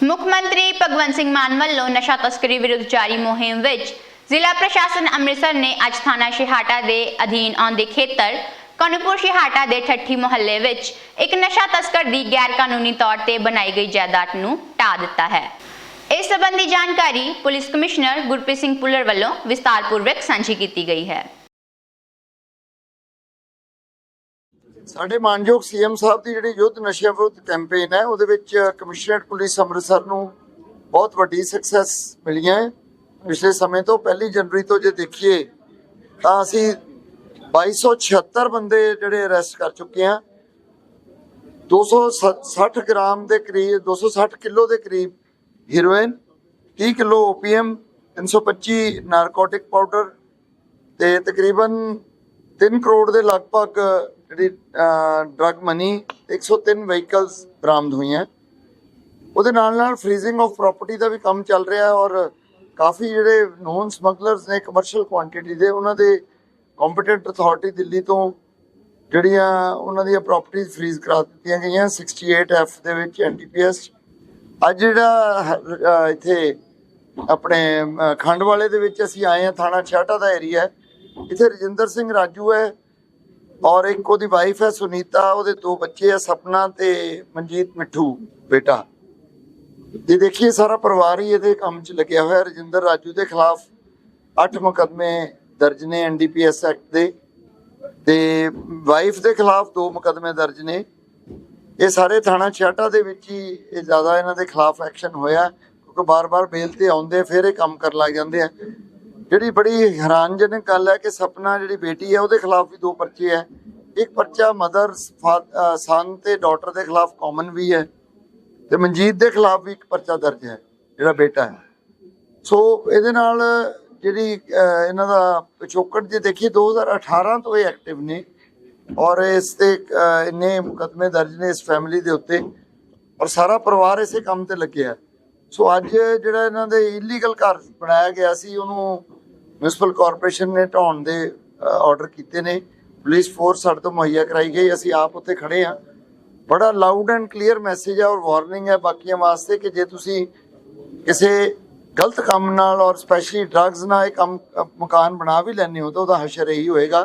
ਮੁੱਖ ਮੰਤਰੀ ਭਗਵੰਤ ਸਿੰਘ ਮਾਨ ਵੱਲੋਂ ਨਸ਼ਾ ਤਸਕਰੀ ਵਿਰੁੱਧ ਜਾਰੀ ਮੁਹਿੰਮ ਵਿੱਚ ਜ਼ਿਲ੍ਹਾ ਪ੍ਰਸ਼ਾਸਨ ਅੰਮ੍ਰਿਤਸਰ ਨੇ ਅੱਜ ਥਾਣਾ ਸ਼ਿਹਾਟਾ ਦੇ ਅਧੀਨ ਆਉਂਦੇ ਖੇਤਰ ਕਨੂਪੁਰ ਸ਼ਿਹਾਟਾ ਦੇ ਠੱਠੀ ਮੁਹੱਲੇ ਵਿੱਚ ਇੱਕ ਨਸ਼ਾ ਤਸਕਰ ਦੀ ਗੈਰ ਕਾਨੂੰਨੀ ਤੌਰ ਤੇ ਬਣਾਈ ਗਈ ਜਾਇਦਾਦ ਨੂੰ ਢਾ ਦਿੱਤਾ ਹੈ। ਇਸ ਸੰਬੰਧੀ ਜਾਣਕਾਰੀ ਪੁਲਿਸ ਕਮਿਸ਼ਨਰ ਗੁਰਪ੍ਰੀਤ ਸਿੰਘ ਪੁੱਲਰ ਵੱਲੋਂ ਵਿਸਤਾਰਪੂਰਵਕ ਸਾਂਝੀ ਕੀਤੀ ਗਈ ਹੈ। ਸਾਡੇ ਮਾਨਯੋਗ ਸੀਐਮ ਸਾਹਿਬ ਦੀ ਜਿਹੜੀ ਯੁੱਧ ਨਸ਼ਿਆਂ ਵਿਰੁੱਧ ਕੈਂਪੇਨ ਹੈ, ਉਹਦੇ ਵਿੱਚ ਕਮਿਸ਼ਨਰੇਟ ਪੁਲਿਸ ਅੰਮ੍ਰਿਤਸਰ ਨੂੰ ਬਹੁਤ ਵੱਡੀ ਸਕਸੈਸ ਮਿਲੀਆਂ ਹੈ। ਪਿਛਲੇ ਸਮੇਂ ਤੋਂ ਪਹਿਲੀ ਜਨਵਰੀ ਤੋਂ ਜੇ ਦੇਖੀਏ, ਤਾਂ ਅਸੀਂ 2276 ਬੰਦੇ ਜਿਹੜੇ ਅਰੈਸਟ ਕਰ ਚੁੱਕੇ ਹਾਂ। 260 ਗ੍ਰਾਮ ਦੇ ਕਰੀਬ 260 ਕਿਲੋ ਦੇ ਕਰੀਬ heroin 30 kilo opium 325 narcotic powder ਤੇ ਤਕਰੀਬਨ 3 ਕਰੋੜ ਦੇ ਲਗਭਗ ਜਿਹੜੀ ਡਰਗ ਮਨੀ 103 ਵਹੀਕਲਸ ਬਰਾਮਦ ਹੋਈਆਂ। ਉਹਦੇ ਨਾਲ ਨਾਲ ਫ੍ਰੀਜ਼ਿੰਗ ਆਫ ਪ੍ਰਾਪਰਟੀ ਦਾ ਵੀ ਕੰਮ ਚੱਲ ਰਿਹਾ ਹੈ ਔਰ ਕਾਫੀ ਜਿਹੜੇ ਨੋਨ ਸਮਗਲਰਸ ਨੇ ਕਮਰਸ਼ੀਅਲ ਕੁਆਂਟੀਟੀ ਦੇ, ਉਹਨਾਂ ਦੇ ਕੰਪੀਟੈਂਟ ਅਥਾਰਟੀ ਦਿੱਲੀ ਤੋਂ ਜਿਹੜੀਆਂ ਉਹਨਾਂ ਦੀਆਂ ਪ੍ਰਾਪਰਟੀਆਂ ਫ੍ਰੀਜ਼ ਕਰਾ ਦਿੱਤੀਆਂ ਗਈਆਂ 68 ਐਫ ਦੇ ਵਿੱਚ ਐਨਡੀਪੀਐਸ ਅੱਜ ਜਿਹੜਾ ਇੱਥੇ ਆਪਣੇ ਖੰਡ ਵਾਲੇ ਦੇ ਵਿੱਚ ਅਸੀਂ ਆਏ ਹਾਂ, ਥਾਣਾ ਛਾਟਾ ਦਾ ਏਰੀਆ ਇੱਥੇ ਰਜਿੰਦਰ ਸਿੰਘ ਰਾਜੂ ਹੈ। ਔਰ ਇੱਕ ਉਹਦੀ ਵਾਈਫ ਹੈ ਸੁਨੀਤਾ, ਉਹਦੇ ਦੋ ਬੱਚੇ ਆ, ਸਪਨਾ ਤੇ ਮਨਜੀਤ ਮਿੱਠੂ, ਬੇਟਾ। ਜੇ ਦੇਖੀਏ ਸਾਰਾ ਪਰਿਵਾਰ ਹੀ ਇਹਦੇ ਕੰਮ 'ਚ ਲੱਗਿਆ ਹੋਇਆ। ਰਜਿੰਦਰ ਰਾਜੂ ਦੇ ਖਿਲਾਫ 8 ਮੁਕੱਦਮੇ ਦਰਜ ਨੇ ਐਨਡੀਪੀਐਸ ਐਕਟ ਦੇ। ਤੇ ਵਾਈਫ ਦੇ ਖਿਲਾਫ ਦੋ ਮੁਕੱਦਮੇ ਦਰਜ ਨੇ। ਇਹ ਸਾਰੇ ਥਾਣਾ ਛਾਟਾ ਦੇ ਵਿੱਚ ਹੀ ਇਹ ਜ਼ਿਆਦਾ ਇਹਨਾਂ ਦੇ ਖਿਲਾਫ ਐਕਸ਼ਨ ਹੋਇਆ। ਕਿਉਂਕਿ ਬਾਰ-ਬਾਰ ਬੇਲ ਤੇ ਆਉਂਦੇ ਫਿਰ ਇਹ ਕੰਮ ਕਰਨ ਲੱਗ ਜਾਂਦੇ ਆ। ਜਿਹੜੀ ਬੜੀ ਹੈਰਾਨਜਨਕ ਗੱਲ ਹੈ ਕਿ ਸਪਨਾ ਜਿਹੜੀ ਬੇਟੀ ਹੈ ਉਹਦੇ ਖਿਲਾਫ ਵੀ ਦੋ ਪਰਚੇ ਹੈ। ਇੱਕ ਪਰਚਾ ਮਦਰ ਸਨ ਤੇ ਡਾਟਰ ਦੇ ਖਿਲਾਫ ਕਾਮਨ ਵੀ ਹੈ ਤੇ ਮਨਜੀਤ ਦੇ ਖਿਲਾਫ ਵੀ ਇੱਕ ਪਰਚਾ ਦਰਜ ਹੈ ਜਿਹੜਾ ਬੇਟਾ ਹੈ। ਸੋ ਇਹਦੇ ਨਾਲ ਜਿਹੜੀ ਇਹਨਾਂ ਦਾ ਪਿਛੋਕੜ ਜੇ ਦੇਖੀਏ 2018 ਤੋਂ ਇਹ ਐਕਟਿਵ ਨੇ ਔਰ ਇਸ ਤੇ ਅਹ, ਇੰਨੇ ਮੁਕਦਮੇ ਦਰਜ ਨੇ ਇਸ ਫੈਮਿਲੀ ਦੇ ਉੱਤੇ ਔਰ ਸਾਰਾ ਪਰਿਵਾਰ ਇਸੇ ਕੰਮ ਤੇ ਲੱਗਿਆ। ਸੋ ਅੱਜ ਜਿਹੜਾ ਇਹਨਾਂ ਦੇ ਇਲੀਗਲ ਘਰ ਬਣਾਇਆ ਗਿਆ ਸੀ ਉਹਨੂੰ ਮਿਊਨਿਸਪਲ ਕਾਰਪੋਰੇਸ਼ਨ ਨੇ ਢਾਉਣ ਦੇ ਆਰਡਰ ਕੀਤੇ ਨੇ। ਪੁਲਿਸ ਫੋਰਸ ਸਾਡੇ ਤੋਂ ਮੁਹੱਈਆ ਕਰਾਈ ਗਈ। ਅਸੀਂ ਆਪ ਉੱਥੇ ਖੜੇ ਹਾਂ। ਬੜਾ ਲਾਊਡ ਐਂਡ ਕਲੀਅਰ ਮੈਸੇਜ ਹੈ ਔਰ ਵਾਰਨਿੰਗ ਹੈ ਬਾਕੀਆਂ ਵਾਸਤੇ ਕਿ ਜੇ ਤੁਸੀਂ ਕਿਸੇ ਗਲਤ ਕੰਮ ਨਾਲ ਔਰ ਸਪੈਸ਼ਲੀ ਡਰੱਗਸ ਨਾਲ ਇਹ ਕੰਮ ਮਕਾਨ ਬਣਾ ਵੀ ਲੈਣੇ ਹੋ ਤਾਂ ਉਹਦਾ ਹਸ਼ਰ ਇਹੀ ਹੋਏਗਾ